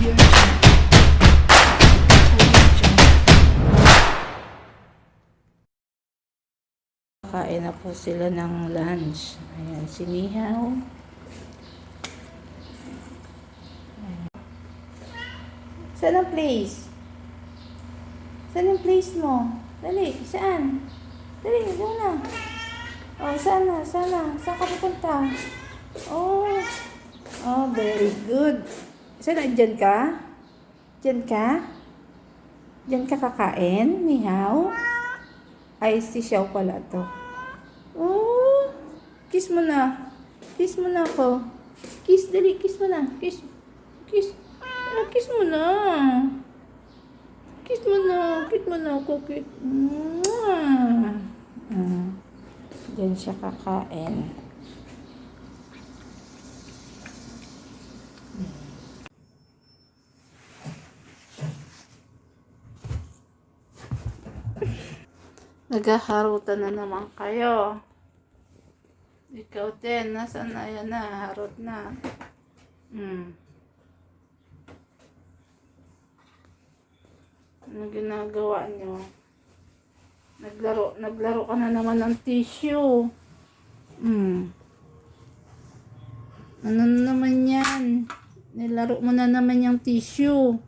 Audio. Kain na po sila ng lunch. Ayan, sinihaw. Saan ang place? Saan ang place mo? Dali, saan? Dali, doon na. Oh, saan na? Saan na? Saan ka pupunta? Oh, oh, very good. Saan na? Diyan ka? Diyan ka? Diyan ka kakain? Nihaw? Ay, si Xiao pala to. Oh, kiss mo na. Kiss mo na ako. Kiss, dali, kiss mo na. Kiss, kiss. Ah, kiss mo na. Kiss mo na. Kiss mo na ako. Kiss. Mwah. Ah, Diyan siya kakain. Naghaharutan na naman kayo. Ikaw din, nasaan na yan na, harot na. Hmm. Ano ginagawa nyo? Naglaro, naglaro ka na naman ng tissue. Hmm. Ano na naman yan? Nilaro mo na naman yung tissue.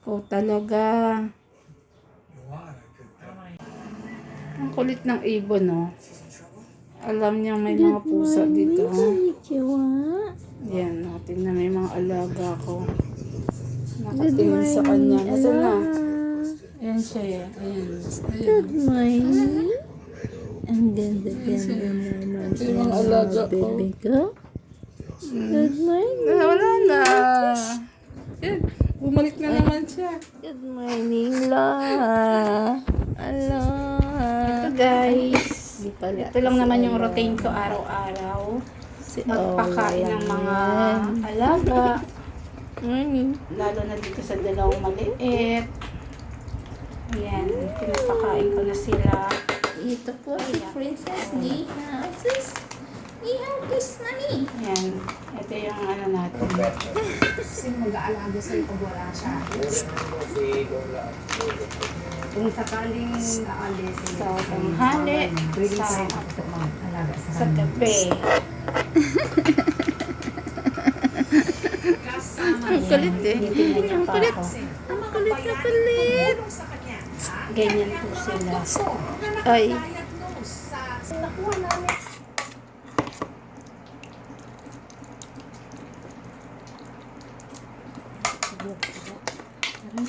Ikaw talaga. Ang kulit ng ibon, no? Alam niya may mga pusa dito. Yan, no? Tingnan may mga alaga ko. Nakatingin sa kanya. Nasaan na? Ayan siya, eh. Ayan. Ayan. morning. Ang ganda-ganda naman. Yung mga alaga ko. Baby ko. Good morning. Ah, wala na. Yan. Bumalik na naman siya. Good morning, La. Hello. Ito, guys. Pala. Ito lang naman yung routine ko araw-araw. Si Magpakain ng mga alaga. Morning. Lalo na dito sa dalawang maliit. Ayan, pinapakain ko na sila. Ito po si Princess Nina. Sis, Nina, kiss mami. Ayan, ito yung ano natin. Sino mag-aalaga pag wala siya? Kung sakaling aalis, Sa tanghali, sa, sa sa gabi. Ang kulit eh. Ang kulit. Ang kulit na kulit. Ganyan po sila. Ay. Parang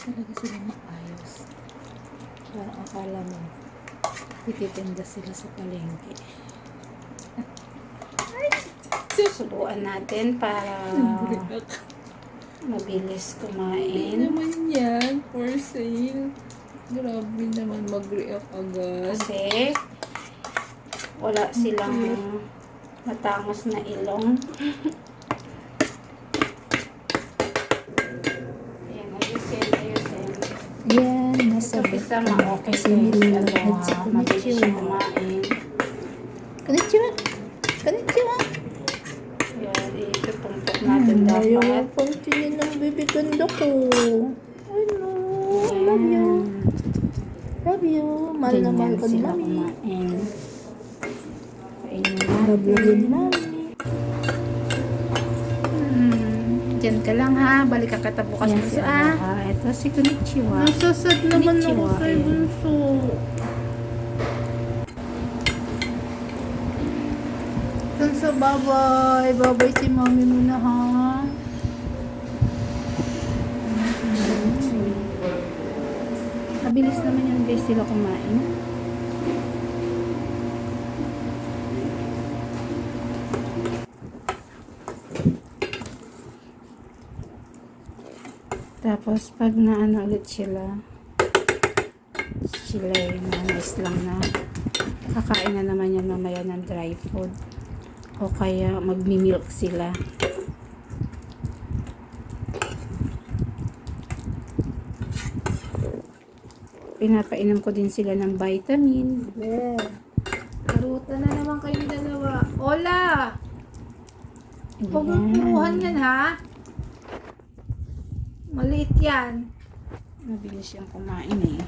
talaga sila maayos. Parang akala mo, tititinda sila sa palengke. Susubuan natin para mabilis Hindi kumain. naman yan, for sale. Grabe naman mag-react agad. Kasi wala silang matangos na ilong. Ayan, ayusin, ayusin. Yan, nasa Isa ma-okay Kasi nila ano, lahat sa ah, mabilis kumain. Konnichiwa. Konnichiwa. Ayan, itutumpok natin Ayaw dapat. ang pangtingin ng baby ganda ko. Hello. Love you. Love you. Mahal na mahal ka sila mami. Love you natin. din mami. Hmm, Diyan ka lang ha. Balik ka kata bukas Yan mo sa... Ah, ito si Konnichiwa. Nasasad naman ako kay ayan. Bunso. Sa babay. Babay si mami muna ha. Mabilis naman yung guys sila kumain. Tapos pag naano ulit sila, sila yung nice lang na kakain na naman yan mamaya ng dry food. O kaya magmi-milk sila. Pinapainom ko din sila ng vitamin. Yeah. Harutan na naman kayo dalawa. Ola! Huwag mong yan ha. Maliit yan. Mabilis siyang kumain eh.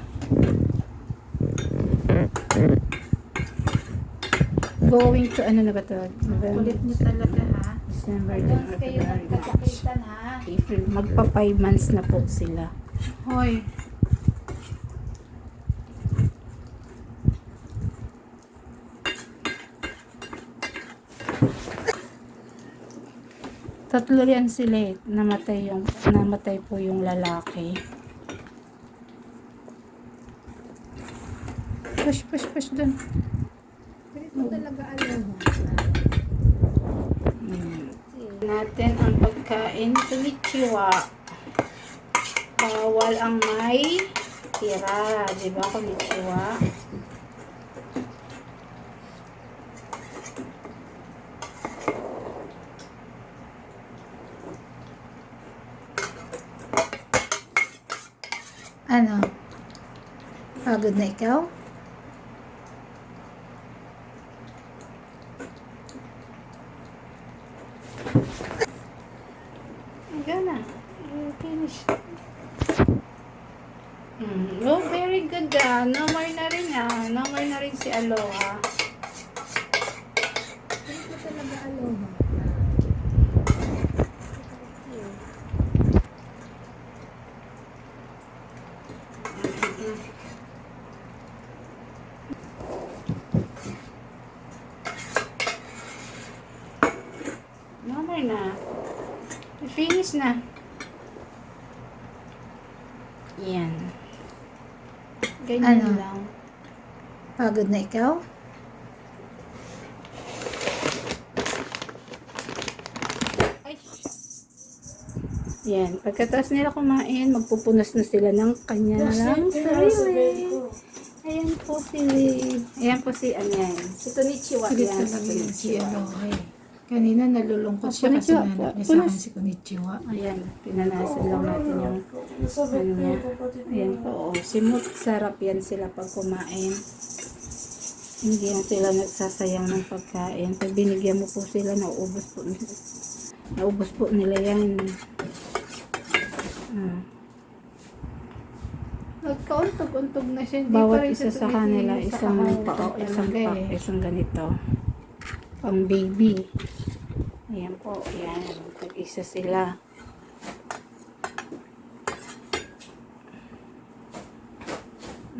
Going to ano na ba to? Kulit niyo talaga ha. December, March. nagkasakitan ha. April. Magpa 5 months na po sila. Hoy. Tatlo yan sila eh. Namatay, yung, namatay po yung lalaki. Push, push, push dun. Ganito talaga alam mo. Mm. Natin ang pagkain konnichiwa. Bawal ang may tira. Di ba konnichiwa? Ano? Pagod na ikaw? Hanggang na. Eh, Finish. Mm. Oh, very good ah. More na rin ah. More na rin si Aloha. More na. Finish na. Yan. Ganyan Ano? lang. Pagod na ikaw? Ay. Yan. Pagkatapos nila kumain, magpupunas na sila ng kanya lang sarili. Ayan po si... Ayan po si, ano yan. Si yan. talaga yan si Konnichiwa. Kanina nalulungkot siya kasi konnichiwa. nanap niya sa akin si Konichiwa. Ayan, pinanasan lang natin yung ano niya. Ayan po, oh. Simot, sarap yan sila pag kumain. Hindi yan sila nagsasayang ng pagkain. Pag binigyan mo po sila, nauubos po, naubos po nila yan. Ah. Nagkauntog-untog na siya. Hindi Bawat rin isa siya sa kanila, tumitingin isang kahawig pao, isang pack, eh. isang ganito. Pang baby. Ayan po, ayan. Tag-isa sila.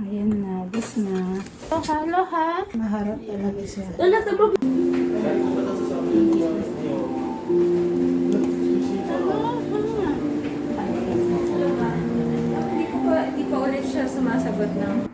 Ayan na, bus na. Oh, halo ha. Maharap talaga siya. Hindi ko pa, hindi pa ulit siya sumasagot ng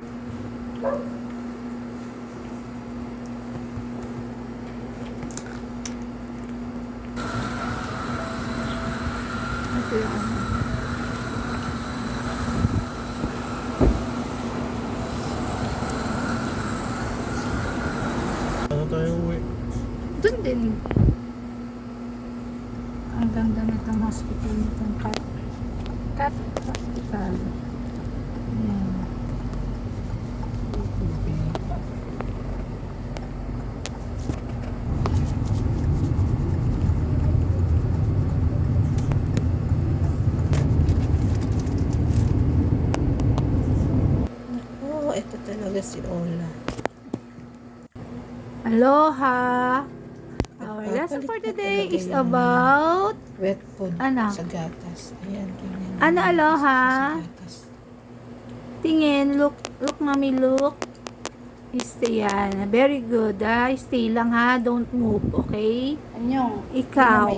Doon din. Ang ganda nitong hospital nitong cat. Cat hospital. Ayan. Oh, ito talaga si. Aloha! Our lesson for today is about Wet food Ano? sa gatas. Ayan, tingnan. Ano, Aloha? Tingin, look, look mami, look. Stay yan. Very good ah. Stay lang ha. Don't move, okay? Anyong? Ikaw.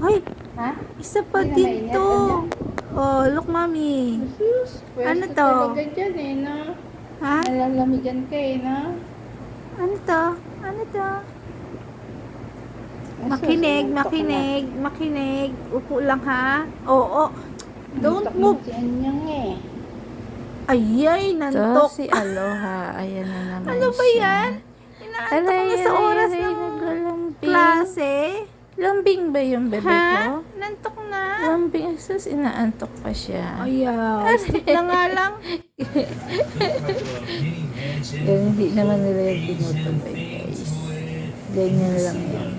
Ay, Ha? isa pa Hindi mainit, ano? Oh, look mami. Sus, Ano to? dyan eh, na. Ha? Nalalamigan ka eh, na. Ano to? Ano to? Makinig, makinig, makinig. Upo lang ha. Oo. Don't move. Anyong eh. Ayay, nantok. si Aloha. Ayan na naman Ano ba yan? Inaantok Aray, na sa oras aray, ng naglalambing. klase. Lambing ba yung bebe Ha? ko? Nantok na. Lambing. Sus, inaantok pa siya. Ayaw. Sleep na nga lang. Yan, hindi naman nila yung tinutubay, guys. Ganyan lang yan.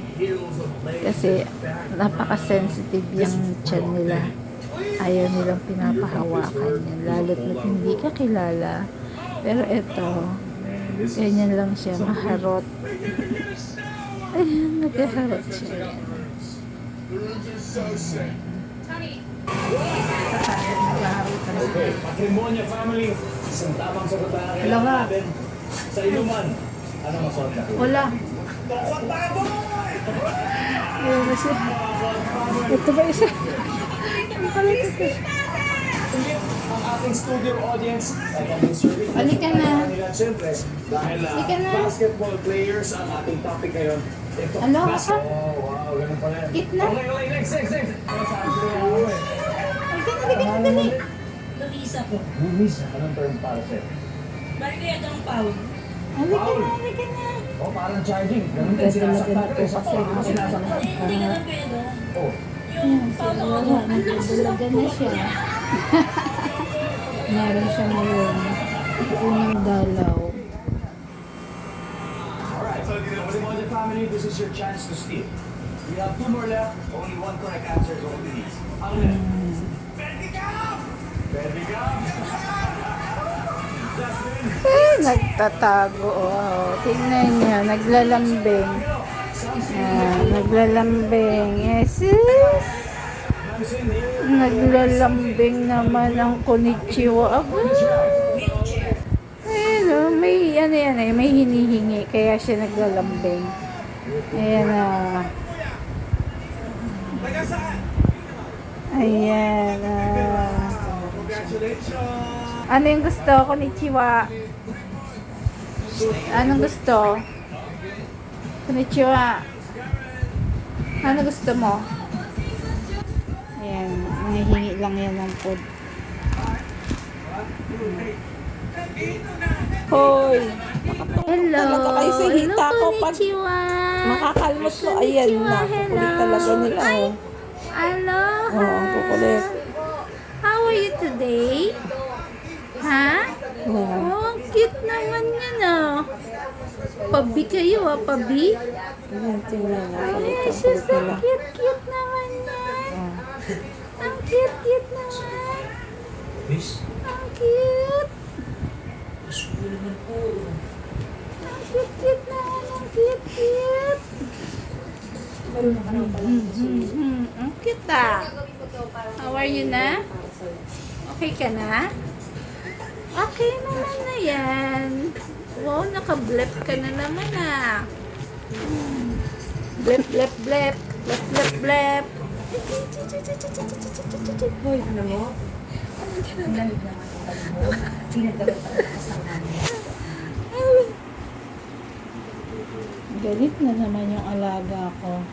Kasi, napaka-sensitive yung chan nila. ayaw nilang pinapahawakan yan. Lalo't na hindi ka kilala. Pero ito, ganyan lang siya, maharot. Ayan, naghaharot siya. Okay, Patrimonia Family, isang tamang sagutan ang Wala nga. natin sa inuman. Ano masot na? Wala. Ayun na siya. Ito ba isa? Ang kalit ito. Ang ating studio audience. Halika na. Siyempre, dahil ah, Halika na. basketball players ang ating topic ngayon. Ito, Ano? bas- Oh, wow, ganun pala. Gitna. Okay, next, next, next. Ano eh? Halika na. Luisa po. Lumis, anong term para sa'yo? Bali kaya itong pound. Halika na, halika na. Oh, parang charging. Ganun din, na sinasaktan eh. Sa kasi phone, mga sinasaktan. Hindi ka lang kaya doon. Oh, Yung Wala, nagdadalaga na siya. Meron siya ngayon. Unang dalaw. Alright, so Patrimonia Family, this is your chance to steal. We have two more left. Only one correct answer is all we need. Ang left. Pwede ka! Pwede ka! Eh, nagtatago. Oh, tingnan niyo, naglalambing. Ah, naglalambing. Nansin here. Naglalambing naman ang konnichiwa. Aba. Oh, may, ano yan eh, may hinihingi. Kaya siya naglalambing. Ayan ah. Ayan ah. Congratulations! Ano yung gusto? Konnichiwa. Anong gusto? Konnichiwa. Ano gusto mo? Ayan, nangihingi lang yan ng food. Hoy, Hello. Talaga kayo sa hita Hello, ko pag konnichiwa. makakalmot ko. Ayan na, kukulit talaga nila. Oh. Aloha. Oo, ang kukulit. How are you today? Ha? Oh, ang cute naman yan ah. Pabi kayo ah, pabi. Ayan, tingnan ang nila. cute, cute naman yan. Ah. Ang cute, cute naman. Miss? Ang cute. Ang cute, cute naman. Ang cute, cute. Mhm, Ang cute ah. How are you na? Okay ka na? Okay naman na yan. Wow, naka-blep ka na naman ah. Blep, blep, blep. Blep, blep, blep. Hoy, ano mo? Ang lamig naman. Pinagdamit ang kasama. Galit na naman yung alaga ko.